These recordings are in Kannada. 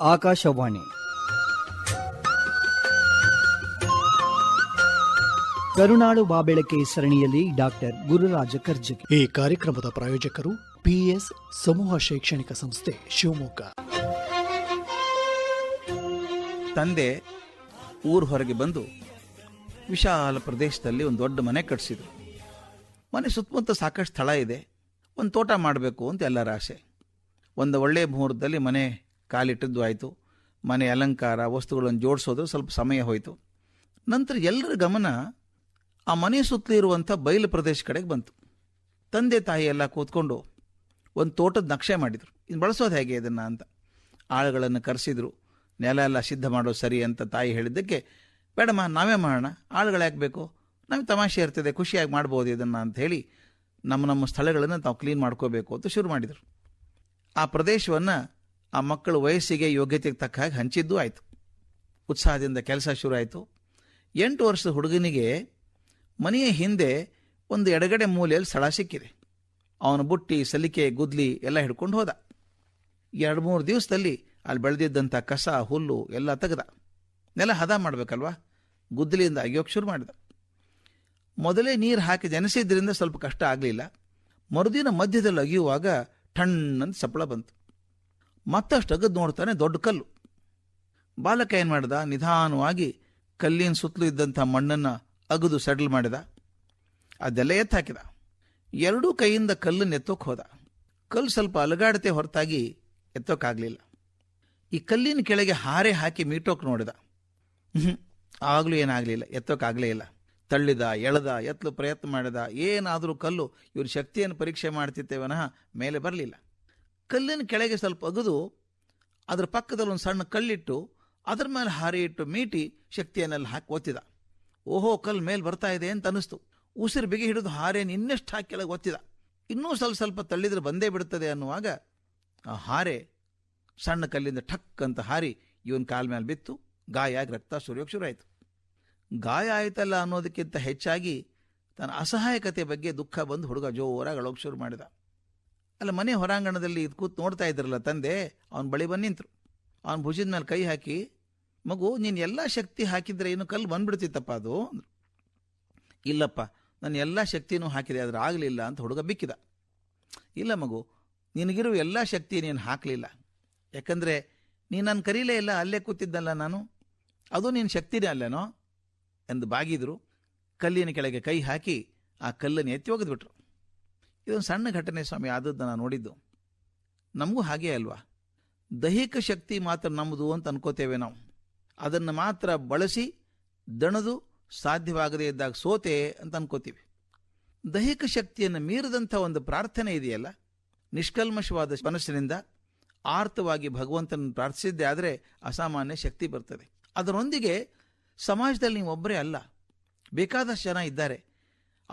ಆಕಾಶವಾಣಿ. ಕರುನಾಳು ಬಾಬೆಳಕೆ ಸರಣಿಯಲ್ಲಿ ಡಾಕ್ಟರ್ ಗುರುರಾಜ ಕರ್ಜಗಿ ಈ ಕಾರ್ಯಕ್ರಮದ ಪ್ರಾಯೋಜಕರು ಪಿಎಸ್ ಸಮೂಹ ಶೈಕ್ಷಣಿಕ ಸಂಸ್ಥೆ ಶಿವಮೊಗ್ಗ. ತಂದೆ ಊರು ಹೊರಗೆ ಬಂದು ವಿಶಾಲ ಪ್ರದೇಶದಲ್ಲಿ ಒಂದು ದೊಡ್ಡ ಮನೆ ಕಟ್ಟಿಸಿದರು ಮನೆ ಸುತ್ತಮುತ್ತ ಸಾಕಷ್ಟು ಸ್ಥಳ ಇದೆ. ಒಂದು ತೋಟ ಮಾಡಬೇಕು ಅಂತ ಎಲ್ಲರ ಆಸೆ. ಒಂದು ಒಳ್ಳೆಯ ಮುಹೂರ್ತದಲ್ಲಿ ಮನೆ ಕಾಲಿಟ್ಟಿದ್ದು ಆಯಿತು. ಮನೆ ಅಲಂಕಾರ, ವಸ್ತುಗಳನ್ನು ಜೋಡಿಸೋದು ಸ್ವಲ್ಪ ಸಮಯ ಹೋಯಿತು. ನಂತರ ಎಲ್ಲರ ಗಮನ ಆ ಮನೆ ಸುತ್ತಲೂ ಇರುವಂಥ ಬಯಲು ಪ್ರದೇಶ ಕಡೆಗೆ ಬಂತು. ತಂದೆ ತಾಯಿ ಎಲ್ಲ ಕೂತ್ಕೊಂಡು ಒಂದು ತೋಟದ ನಕ್ಷೆ ಮಾಡಿದರು. ಇನ್ನು ಬಳಸೋದು ಹೇಗೆ ಇದನ್ನು ಅಂತ. ಆಳುಗಳನ್ನು ಕರೆಸಿದ್ರು. ನೆಲ ಎಲ್ಲ ಸಿದ್ಧ ಮಾಡೋದು ಸರಿ ಅಂತ ತಾಯಿ ಹೇಳಿದ್ದಕ್ಕೆ, ಬೇಡಮ್ಮ, ನಾವೇ ಮಾಡೋಣ. ಆಳುಗಳು ಯಾಕೆ ಬೇಕು? ನಮಗೆ ತಮಾಷೆ ಇರ್ತದೆ, ಖುಷಿಯಾಗಿ ಮಾಡ್ಬೋದು ಇದನ್ನು ಅಂತ ಹೇಳಿ ನಮ್ಮ ನಮ್ಮ ಸ್ಥಳಗಳನ್ನು ತಾವು ಕ್ಲೀನ್ ಮಾಡ್ಕೋಬೇಕು ಅಂತ ಶುರು ಮಾಡಿದರು. ಆ ಪ್ರದೇಶವನ್ನು ಆ ಮಕ್ಕಳ ವಯಸ್ಸಿಗೆ ಯೋಗ್ಯತೆಗೆ ತಕ್ಕ ಹಾಗೆ ಹಂಚಿದ್ದು ಆಯಿತು. ಉತ್ಸಾಹದಿಂದ ಕೆಲಸ ಶುರು ಆಯಿತು ಎಂಟು ವರ್ಷದ ಹುಡುಗನಿಗೆ ಮನೆಯ ಹಿಂದೆ ಒಂದು ಎಡಗಡೆ ಮೂಲೆಯಲ್ಲಿ ಸ್ಥಳ ಸಿಕ್ಕಿದೆ. ಅವನ ಬುಟ್ಟಿ, ಸಲಿಕೆ, ಗುದ್ಲಿ ಎಲ್ಲ ಹಿಡ್ಕೊಂಡು ಹೋದ. ಎರಡು ಮೂರು ದಿವಸದಲ್ಲಿ ಅಲ್ಲಿ ಬೆಳೆದಿದ್ದಂಥ ಕಸ, ಹುಲ್ಲು ಎಲ್ಲ ತೆಗೆದ. ನೆಲ ಹದ ಮಾಡಬೇಕಲ್ವಾ? ಗುದ್ದಲಿಯಿಂದ ಅಗಿಯೋಕೆ ಶುರು ಮಾಡಿದ. ಮೊದಲೇ ನೀರು ಹಾಕಿ ಜನಿಸಿದ್ರಿಂದ ಸ್ವಲ್ಪ ಕಷ್ಟ ಆಗಲಿಲ್ಲ. ಮರುದಿನ ಮಧ್ಯದಲ್ಲಿ ಅಗಿಯುವಾಗ ಠಣ್ಣಂತ ಸಪ್ಪಳ ಬಂತು. ಮತ್ತಷ್ಟು ಅಗದು ನೋಡ್ತಾನೆ ದೊಡ್ಡ ಕಲ್ಲು. ಬಾಲಕ ಏನು ಮಾಡಿದ? ನಿಧಾನವಾಗಿ ಕಲ್ಲಿನ ಸುತ್ತಲೂ ಇದ್ದಂಥ ಮಣ್ಣನ್ನು ಅಗದು ಸೆಟಲ್ ಮಾಡಿದ. ಅದೆಲ್ಲ ಎತ್ತಾಕಿದ ಎರಡೂ ಕೈಯಿಂದ ಕಲ್ಲನ್ನು ಎತ್ತೋಕೆ ಹೋದ. ಕಲ್ಲು ಸ್ವಲ್ಪ ಅಲಗಾಡತೆ ಹೊರತಾಗಿ ಎತ್ತೋಕ್ಕಾಗಲಿಲ್ಲ ಈ ಕಲ್ಲಿನ ಕೆಳಗೆ ಹಾರೆ ಹಾಕಿ ಮೀಟೋಕೆ ನೋಡಿದ. ಆಗಲೂ ಏನಾಗಲಿಲ್ಲ ಎತ್ತೋಕ್ಕಾಗಲೇ ಇಲ್ಲ. ತಳ್ಳಿದ, ಎಳೆದ, ಎತ್ತಲು ಪ್ರಯತ್ನ ಮಾಡಿದ. ಏನಾದರೂ ಕಲ್ಲು, ಇವ್ರ ಶಕ್ತಿಯನ್ನು ಪರೀಕ್ಷೆ ಮಾಡ್ತಿತ್ತೇ ವಿನಃ ಮೇಲೆ ಬರಲಿಲ್ಲ. ಕಲ್ಲಿನ ಕೆಳಗೆ ಸ್ವಲ್ಪ ಅಗದು ಅದರ ಪಕ್ಕದಲ್ಲಿ ಒಂದು ಸಣ್ಣ ಕಲ್ಲಿಟ್ಟು ಅದರ ಮೇಲೆ ಹಾರಿ ಇಟ್ಟು ಮೀಟಿ ಶಕ್ತಿಯನ್ನೆಲ್ಲ ಹಾಕಿ ಒತ್ತಿದ. ಓಹೋ, ಕಲ್ಲು ಮೇಲೆ ಬರ್ತಾ ಇದೆ ಅಂತ ಅನಿಸ್ತು ಉಸಿರು ಬಿಗಿ ಹಿಡಿದು ಹಾರೆಯನ್ನು ಇನ್ನಷ್ಟು ಹಾಕಿ ಕೆಳಗೆ ಒತ್ತಿದ. ಇನ್ನೂ ಸ್ವಲ್ಪ ಸ್ವಲ್ಪ ತಳ್ಳಿದ್ರೆ ಬಂದೇ ಬಿಡುತ್ತದೆ ಅನ್ನುವಾಗ ಆ ಹಾರೆ ಸಣ್ಣ ಕಲ್ಲಿಂದ ಠಕ್ ಅಂತ ಹಾರಿ ಇವನ್ ಕಾಲ ಮೇಲೆ ಬಿತ್ತು. ಗಾಯ ಆಗಿ ರಕ್ತ ಸುರಿಯೋಕೆ ಶುರು ಆಯಿತು ಗಾಯ ಆಯ್ತಲ್ಲ ಅನ್ನೋದಕ್ಕಿಂತ ಹೆಚ್ಚಾಗಿ ತನ್ನ ಅಸಹಾಯಕತೆ ಬಗ್ಗೆ ದುಃಖ ಬಂದು ಹುಡುಗ ಜೋರಾಗಿ ಅಳೋಕೆ ಶುರು ಮಾಡಿದ. ಅಲ್ಲ, ಮನೆ ಹೊರಾಂಗಣದಲ್ಲಿ ಇದು ಕೂತು ನೋಡ್ತಾ ಇದ್ರಲ್ಲ ತಂದೆ, ಅವನ ಬಳಿ ಬಂದು ನಿಂತರು. ಅವನ ಭುಜದ ಮೇಲೆ ಕೈ ಹಾಕಿ, ಮಗು, ನೀನು ಎಲ್ಲ ಶಕ್ತಿ ಹಾಕಿದ್ರೆ ಏನು ಕಲ್ಲು ಬಂದ್ಬಿಡ್ತಿತ್ತಪ್ಪ ಅದು? ಇಲ್ಲಪ್ಪ, ನಾನು ಎಲ್ಲ ಶಕ್ತಿನೂ ಹಾಕಿದೆ, ಆದರೆ ಆಗಲಿಲ್ಲ, ಅಂತ ಹುಡುಗ ಬಿಕ್ಕಿದ. ಇಲ್ಲ ಮಗು ನಿನಗಿರುವ ಎಲ್ಲ ಶಕ್ತಿ ನೀನು ಹಾಕಲಿಲ್ಲ. ಯಾಕಂದರೆ ನೀನು ನಾನು ಕರೀಲೇ ಇಲ್ಲ, ಅಲ್ಲೇ ಕೂತಿದ್ದಲ್ಲ ನಾನು. ಅದು ನಿನ್ನ ಶಕ್ತಿನೇ ಅಲ್ಲೇನೋ? ಎಂದು ಬಾಗಿದ್ರು. ಕಲ್ಲಿನ ಕೆಳಗೆ ಕೈ ಹಾಕಿ ಆ ಕಲ್ಲನ್ನು ಎತ್ತಿ ಒಗೆದ್ಬಿಟ್ರು. ಇದೊಂದು ಸಣ್ಣ ಘಟನೆ ಸ್ವಾಮಿ, ಆದದ್ದು ನಾನು ನೋಡಿದ್ದು. ನಮಗೂ ಹಾಗೇ ಅಲ್ವಾ? ದೈಹಿಕ ಶಕ್ತಿ ಮಾತ್ರ ನಮ್ಮದು ಅಂತ ಅನ್ಕೋತೇವೆ ನಾವು. ಅದನ್ನು ಮಾತ್ರ ಬಳಸಿ ದಣದು ಸಾಧ್ಯವಾಗದೇ ಇದ್ದಾಗ ಸೋತೆ ಅಂತ ಅನ್ಕೋತೀವಿ. ದೈಹಿಕ ಶಕ್ತಿಯನ್ನು ಮೀರಿದಂಥ ಒಂದು ಪ್ರಾರ್ಥನೆ ಇದೆಯಲ್ಲ? ನಿಷ್ಕಲ್ಮಶವಾದ ಮನಸ್ಸಿನಿಂದ ಆರ್ತವಾಗಿ ಭಗವಂತನ ಪ್ರಾರ್ಥಿಸಿದ್ದೇ ಆದರೆ ಅಸಾಮಾನ್ಯ ಶಕ್ತಿ ಬರ್ತದೆ. ಅದರೊಂದಿಗೆ ಸಮಾಜದಲ್ಲಿ ನೀವು ಒಬ್ಬರೇ ಅಲ್ಲ. ಬೇಕಾದಷ್ಟು ಜನ ಇದ್ದಾರೆ.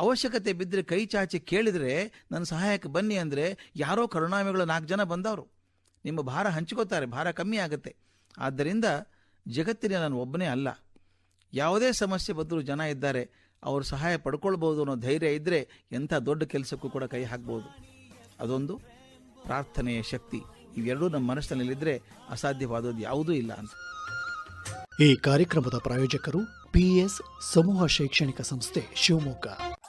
ಅವಶ್ಯಕತೆ ಬಿದ್ದರೆ ಕೈ ಚಾಚಿ ಕೇಳಿದರೆ, ನನ್ನ ಸಹಾಯಕ್ಕೆ ಬನ್ನಿ ಅಂದರೆ ಯಾರೋ ಕರುಣಾಮಿಗಳು ನಾಲ್ಕು ಜನ ಬಂದವರು. ನಿಮ್ಮ ಭಾರ ಹಂಚ್ಕೋತಾರೆ, ಭಾರ ಕಮ್ಮಿ ಆಗುತ್ತೆ. ಆದ್ದರಿಂದ ಜಗತ್ತಿನ ನಾನು ಒಬ್ಬನೇ ಅಲ್ಲ. ಯಾವುದೇ ಸಮಸ್ಯೆ ಬಂದರೂ ಜನ ಇದ್ದಾರೆ, ಅವರು ಸಹಾಯ ಪಡ್ಕೊಳ್ಬೋದು ಅನ್ನೋ ಧೈರ್ಯ ಇದ್ದರೆ ಎಂಥ ದೊಡ್ಡ ಕೆಲಸಕ್ಕೂ ಕೂಡ ಕೈ ಹಾಕ್ಬೋದು. ಅದೊಂದು ಪ್ರಾರ್ಥನೆಯ ಶಕ್ತಿ. ಇವೆರಡೂ ನಮ್ಮ ಮನಸ್ಸಿನಲ್ಲಿದ್ದರೆ ಅಸಾಧ್ಯವಾದದ್ದು ಯಾವುದೂ ಇಲ್ಲ ಅಂತ. ಈ ಕಾರ್ಯಕ್ರಮದ ಪ್ರಾಯೋಜಕರು ಪಿಎಸ್ ಸಮೂಹ ಶೈಕ್ಷಣಿಕ ಸಂಸ್ಥೆ ಶಿವಮೊಗ್ಗ.